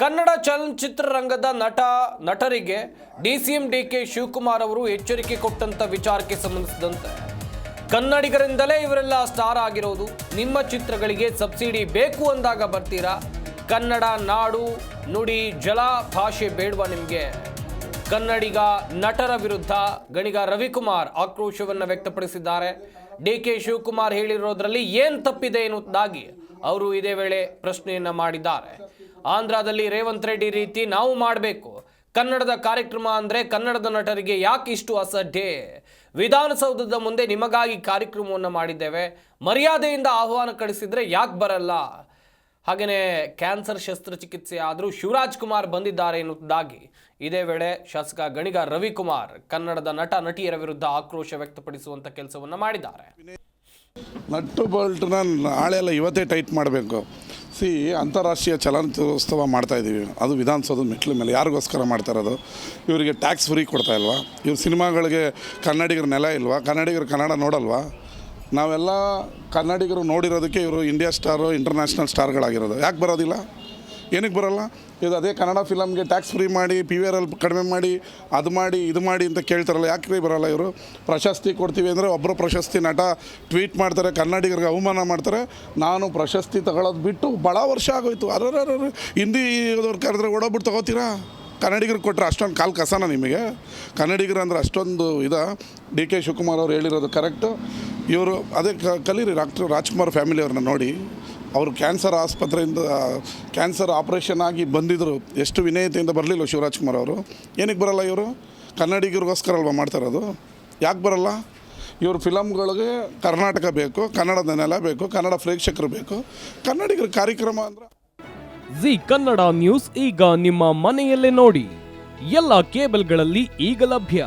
ಕನ್ನಡ ಚಲನಚಿತ್ರರಂಗದ ನಟ, ನಟರಿಗೆ D C M D K Shivakumar ಅವರು ಎಚ್ಚರಿಕೆ ಕೊಟ್ಟಂತ ವಿಚಾರಕ್ಕೆ ಸಂಬಂಧಿಸಿದಂತೆ, ಕನ್ನಡಿಗರಿಂದಲೇ ಇವರೆಲ್ಲ ಸ್ಟಾರ್ ಆಗಿರೋದು, ನಿಮ್ಮ ಚಿತ್ರಗಳಿಗೆ ಸಬ್ಸಿಡಿ ಬೇಕು ಅಂದಾಗ ಬರ್ತೀರಾ? ಕನ್ನಡ ನಾಡು, ನುಡಿ, ಜಲ ಭಾಷೆ ಬೇಡವಾ ನಿಮಗೆ? ಕನ್ನಡಿಗ, ನಟರ ವಿರುದ್ಧ ಗಣಿಗ ರವಿಕುಮಾರ್ ಆಕ್ರೋಶವನ್ನು ವ್ಯಕ್ತಪಡಿಸಿದ್ದಾರೆ. ಡಿ ಕೆ ಶಿವಕುಮಾರ್ ಹೇಳಿರೋದ್ರಲ್ಲಿ ಏನು ತಪ್ಪಿದೆ ಎನ್ನುವುದಾಗಿ ಅವರು ಇದೇ ವೇಳೆ ಪ್ರಶ್ನೆಯನ್ನ ಮಾಡಿದ್ದಾರೆ. ಆಂಧ್ರದಲ್ಲಿ ರೇವಂತ್ ರೆಡ್ಡಿ ರೀತಿ ನಾವು ಮಾಡಬೇಕು. ಕನ್ನಡದ ಕಾರ್ಯಕ್ರಮ ಅಂದರೆ ಕನ್ನಡದ ನಟರಿಗೆ ಯಾಕೆ ಇಷ್ಟು ಅಸಡ್ಡೆ? ವಿಧಾನಸೌಧದ ಮುಂದೆ ನಿಮಗಾಗಿ ಕಾರ್ಯಕ್ರಮವನ್ನು ಮಾಡಿದ್ದೇವೆ. ಮರ್ಯಾದೆಯಿಂದ ಆಹ್ವಾನ ಕಳಿಸಿದರೆ ಯಾಕೆ ಬರಲ್ಲ? ಹಾಗೆಯೇ ಕ್ಯಾನ್ಸರ್ ಶಸ್ತ್ರಚಿಕಿತ್ಸೆ ಆದರೂ ಶಿವರಾಜ್ ಕುಮಾರ್ ಬಂದಿದ್ದಾರೆ ಎನ್ನುವುದಾಗಿ. ಇದೇ ವೇಳೆ ಶಾಸಕ ಗಣಿಗ ರವಿಕುಮಾರ್ ಕನ್ನಡದ ನಟ ನಟಿಯರ ವಿರುದ್ಧ ಆಕ್ರೋಶ ವ್ಯಕ್ತಪಡಿಸುವಂಥ ಕೆಲಸವನ್ನು ಮಾಡಿದ್ದಾರೆ. ನಟ್ಟು ಬೋಲ್ಟ್ನ ನಾಳೆ ಇವತ್ತೇ ಟೈಟ್ ಮಾಡಬೇಕು. ಸಿ ಅಂತಾರಾಷ್ಟ್ರೀಯ ಚಲನಚಿತ್ರೋತ್ಸವ ಮಾಡ್ತಾ ಇದ್ದೀವಿ. ಅದು ವಿಧಾನಸೌಧದ ಮೆಟ್ಲ ಮೇಲೆ. ಯಾರಿಗೋಸ್ಕರ ಮಾಡ್ತಾ ಇರೋದು? ಇವರಿಗೆ ಟ್ಯಾಕ್ಸ್ ಫ್ರೀ ಕೊಡ್ತಾ ಇಲ್ವಾ? ಇವ್ರ ಸಿನಿಮಾಗಳಿಗೆ ಕನ್ನಡಿಗರ ನೆಲ ಇಲ್ವಾ? ಕನ್ನಡಿಗರು ಕನ್ನಡ ನೋಡಲ್ವಾ? ನಾವೆಲ್ಲ ಕನ್ನಡಿಗರು ನೋಡಿರೋದಕ್ಕೆ ಇವರು ಇಂಡಿಯಾ ಸ್ಟಾರು ಇಂಟರ್ನ್ಯಾಷನಲ್ ಸ್ಟಾರ್ಗಳಾಗಿರೋದು ಯಾಕೆ ಬರೋದಿಲ್ಲ? ಏನಕ್ಕೆ ಬರೋಲ್ಲ? ಇದು ಅದೇ ಕನ್ನಡ ಫಿಲಮ್ಗೆ ಟ್ಯಾಕ್ಸ್ ಫ್ರೀ ಮಾಡಿ ಪಿ ವಿ ಆರ್ ಕಡಿಮೆ ಮಾಡಿ, ಅದು ಮಾಡಿ, ಇದು ಮಾಡಿ ಅಂತ ಕೇಳ್ತಾರಲ್ಲ, ಯಾಕೆ ಬರೋಲ್ಲ ಇವರು? ಪ್ರಶಸ್ತಿ ಕೊಡ್ತೀವಿ ಅಂದರೆ ಒಬ್ಬರು ಪ್ರಶಸ್ತಿ ನಟ ಟ್ವೀಟ್ ಮಾಡ್ತಾರೆ, ಕನ್ನಡಿಗರಿಗೆ ಅವಮಾನ ಮಾಡ್ತಾರೆ. ನಾನು ಪ್ರಶಸ್ತಿ ತಗೊಳ್ಳೋದು ಬಿಟ್ಟು ಭಾಳ ವರ್ಷ ಆಗೋಯ್ತು. ಅರ್ರ ಹಿಂದಿ ಅವ್ರು ಕರೆದ್ರೆ ಓಡೋಗ್ಬಿಟ್ಟು ತಗೋತೀರಾ? ಕನ್ನಡಿಗರು ಕೊಟ್ಟರೆ ಅಷ್ಟೊಂದು ಕಾಲು ಕಸನ ನಿಮಗೆ? ಕನ್ನಡಿಗರು ಅಂದರೆ ಅಷ್ಟೊಂದು ಇದ. ಡಿ ಕೆ ಶಿವಕುಮಾರ್ ಅವ್ರು ಹೇಳಿರೋದು ಕರೆಕ್ಟು ಇವರು ಅದೇ ಕಲೀರಿ, ಡಾಕ್ಟರ್ ರಾಜ್ಕುಮಾರ್ ಫ್ಯಾಮಿಲಿಯವ್ರನ್ನ ನೋಡಿ. ಅವರು ಕ್ಯಾನ್ಸರ್ ಆಸ್ಪತ್ರೆಯಿಂದ ಕ್ಯಾನ್ಸರ್ ಆಪ್ರೇಷನ್ ಆಗಿ ಬಂದಿದ್ದರು ಎಷ್ಟು ವಿನಯತೆಯಿಂದ ಬರಲಿಲ್ಲ ಶಿವರಾಜ್ ಕುಮಾರ್ ಅವರು. ಏನಕ್ಕೆ ಬರಲ್ಲ ಇವರು? ಕನ್ನಡಿಗರಿಗೋಸ್ಕರ ಅಲ್ವಾ ಮಾಡ್ತಾರದು ಯಾಕೆ ಬರಲ್ಲ? ಇವ್ರ ಫಿಲಮ್ಗಳಿಗೆ ಕರ್ನಾಟಕ ಬೇಕು, ಕನ್ನಡದ ನೆಲ ಬೇಕು, ಕನ್ನಡ ಪ್ರೇಕ್ಷಕರು ಬೇಕು. ಕನ್ನಡಿಗರ ಕಾರ್ಯಕ್ರಮ ಅಂದ್ರೆ ಜಿ ಕನ್ನಡ ನ್ಯೂಸ್ ಈಗ ನಿಮ್ಮ ಮನೆಯಲ್ಲೇ ನೋಡಿ. ಎಲ್ಲ ಕೇಬಲ್ಗಳಲ್ಲಿ ಈಗ ಲಭ್ಯ.